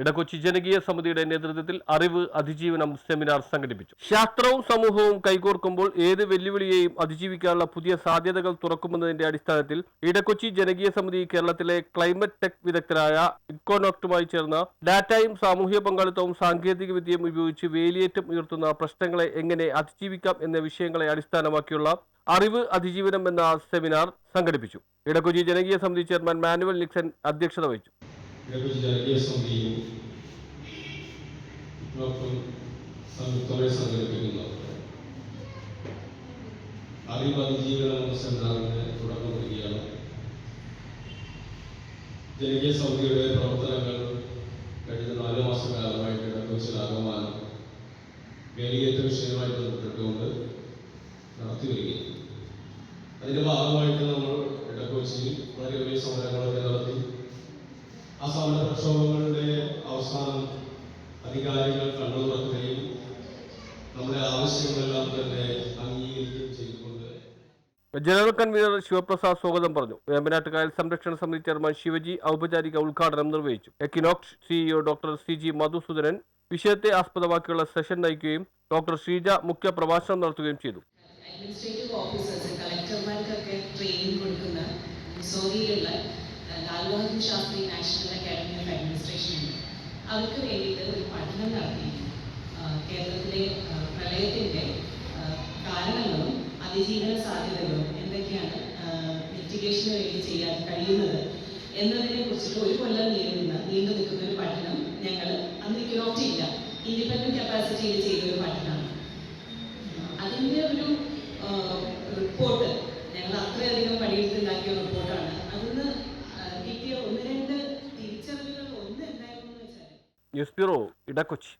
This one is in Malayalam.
Edakochi ജനകീയ സമിതിയുടെ നേതൃത്വത്തിൽ അറിവ് അതിജീവനം സെമിനാർ സംഘടിപ്പിച്ചു. ശാസ്ത്രവും സമൂഹവും കൈകോർക്കുമ്പോൾ ഏത് വെല്ലുവിളിയെയും അതിജീവിക്കാനുള്ള പുതിയ സാധ്യതകൾ തുറക്കുമെന്നതിന്റെ അടിസ്ഥാനത്തിൽ ഇടക്കൊച്ചി ജനകീയ സമിതി കേരളത്തിലെ ക്ലൈമറ്റ് ടെക് വിദഗ്ധരായ ഇക്കോനോക്ടുമായി ചേർന്ന് ഡാറ്റയും സാമൂഹ്യ പങ്കാളിത്തവും സാങ്കേതിക വിദ്യയും ഉപയോഗിച്ച് വേലിയേറ്റം ഉയർത്തുന്ന പ്രശ്നങ്ങളെ എങ്ങനെ അതിജീവിക്കാം എന്ന വിഷയങ്ങളെ അടിസ്ഥാനമാക്കിയുള്ള അറിവ് അതിജീവനം എന്ന സെമിനാർ സംഘടിപ്പിച്ചു. ഇടക്കൊച്ചി ജനകീയ സമിതി ചെയർമാൻ മാനുവൽ നിക്സൺ അധ്യക്ഷത വഹിച്ചു. ഇടപെട്ട് ജനകീയ സമിതിയും ഡോക്ടറും സംയുക്തമായി സംഘടിപ്പിക്കുന്ന അറിവ് അതിജീവനം എന്ന സെമിനാറിന് തുടക്കം കുറിക്കുകയാണ് ജനകീയ സമിതിയുടെ പ്രവർത്തനങ്ങൾ കഴിഞ്ഞ നാല് മാസക്കാലമായിട്ട് ഇടക്കൊച്ചിലാകമാനം വേലിയേറ്റ വിഷയവുമായി ബന്ധപ്പെട്ടുകൊണ്ട് നടത്തി വരികയും അതിന്റെ ഭാഗമായിട്ട് നമ്മൾ ഇടക്കൊച്ചിയിൽ വളരെ വലിയ സമരങ്ങളൊക്കെ നടത്തി ആ സമര പ്രക്ഷോഭങ്ങളുടെ അവസാനം അധികാരികൾ കണ്ണു തുറക്കുകയും നമ്മുടെ ആവശ്യങ്ങളെല്ലാം തന്നെ അംഗീകരിക്കുകയും ചെയ്തുകൊണ്ട് ജനറൽ കൺവീനർ ശിവപ്രസാദ് സ്വാഗതം പറഞ്ഞു. വേമ്പനാട്ട് കായൽ സംരക്ഷണ സമിതി ചെയർമാൻ ശിവജി ഔപചാരിക ഉദ്ഘാടനം നിർവഹിച്ചു. Equinox CEO doctor C G Madhusoodanan വിഷയത്തെ ആസ്പദമാക്കിയുള്ള സെഷൻ നയിക്കുകയും ഡോക്ടർ ശ്രീജ മുഖ്യ പ്രഭാഷണം നടത്തുകയും ചെയ്തു. അഡ്മിനിസ്ട്രേറ്റീവ് ഓഫീസേഴ്സ് കളക്ടർമാർക്കൊക്കെ ട്രെയിനിങ് കൊടുക്കുന്ന മിസോറിയിലുള്ള Lal Bahadur Shastri national academy of administration ഉണ്ട്. അവർക്ക് വേണ്ടിയിട്ട് ഒരു പഠനം നടത്തി. കേരളത്തിലെ പ്രളയത്തിന്റെ കാരണങ്ങളും അതിജീവന സാധ്യതകളും എന്തൊക്കെയാണ് മിറ്റിഗേഷന് വേണ്ടി ചെയ്യാൻ കഴിയുന്നത് എന്നതിനെ കുറിച്ചിട്ട് ഒരു കൊല്ലം നീളുന്ന നീണ്ടു നിൽക്കുന്ന ഒരു പഠനം ഞങ്ങൾ അന്ന് ഇക്കനോക്റ്റ് ഇല്ല ഇൻഡിപെൻഡന്റ് കപ്പാസിറ്റിയിൽ ചെയ്ത ന്യൂസ് ബ്യൂറോ ഇടക്കൊച്ചി